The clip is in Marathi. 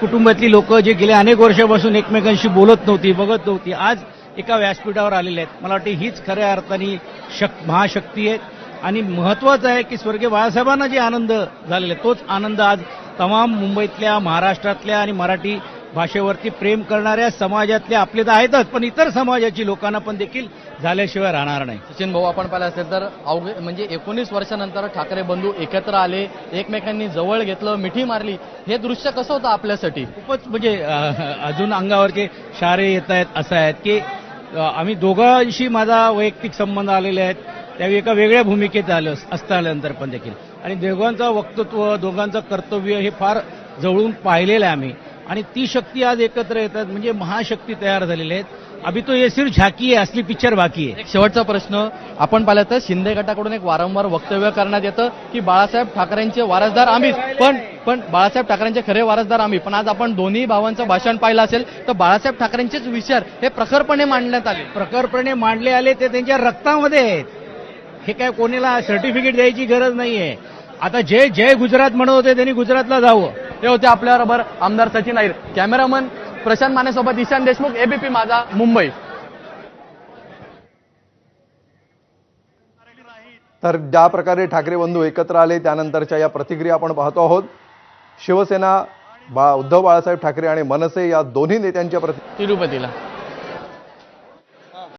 कुटुंबातली लोक जे गेल्या अनेक वर्षापासून एकमेकांशी बोलत नव्हती बघत नव्हती. आज एका व्यासपीठावर आलेले आहेत. मला वाटते हीच खऱ्या अर्थाने शक महाशक्ती आहे आणि महत्वाचं आहे की स्वर्गीय बाळासाहेबांना जे आनंद झालेला आहे तोच आनंद आज तमाम मुंबईतल्या महाराष्ट्रातल्या आणि मराठी भाषेवरती प्रेम करणाऱ्या समाजातल्या आपले तर आहेतच पण इतर समाजाची लोकांना पण देखील झाल्याशिवाय राहणार नाही. सचिन भाऊ आपण पाहिलं असेल तर अवघे म्हणजे एकोणीस वर्षानंतर ठाकरे बंधू एकत्र आले एकमेकांनी जवळ घेतलं मिठी मारली. हे दृश्य कसं होतं आपल्यासाठी? खूपच म्हणजे अजून अंगावरचे शारे येत आहेत असं आहेत की आम्ही दोघांशी माझा वैयक्तिक संबंध आलेले आहेत. त्यावेळी एका वेगळ्या भूमिकेत आलं असता आल्यानंतर पण देखील. आणि दोघांचं वक्तृत्व दोघांचं कर्तव्य हे फार जवळून पाहिलेलं आहे आम्ही. आणि ती शक्ती आज एकत्र येतात म्हणजे महाशक्ती तयार झालेल्या आहेत. अभि तो ये सिर्फ झाकी आहे असली पिक्चर बाकी आहे. शेवटचा प्रश्न आपण पाहिलं तर शिंदे गटाकडून एक वारंवार वक्तव्य करण्यात येतं की बाळासाहेब ठाकरेंचे वारसदार आम्हीच. पण पण बाळासाहेब ठाकरेंचे खरे वारसदार आम्ही. पण आज आपण दोन्ही भावांचं भाषण पाहिलं असेल तर बाळासाहेब ठाकरेंचेच विचार हे प्रखरपणे मांडण्यात आले. प्रखरपणे मांडले आले ते त्यांच्या रक्तामध्ये आहेत. हे काय कोणाला सर्टिफिकेट द्यायची गरज नाहीये. आता जय जय गुजरात म्हणत होते त्यांनी गुजरातला जावं. हे होते आपल्याबरोबर आमदार सचिन अहिर कॅमेरामन प्रशांत मानेसोबत ईशान देशमुख एबीपी माझा मुंबई. तर ज्या प्रकारे ठाकरे बंधू एकत्र आले त्यानंतरच्या या प्रतिक्रिया आपण पाहतो आहोत. शिवसेना बा उद्धव बाळासाहेब ठाकरे आणि मनसे या दोन्ही नेत्यांच्या प्रति तिरुपतीला.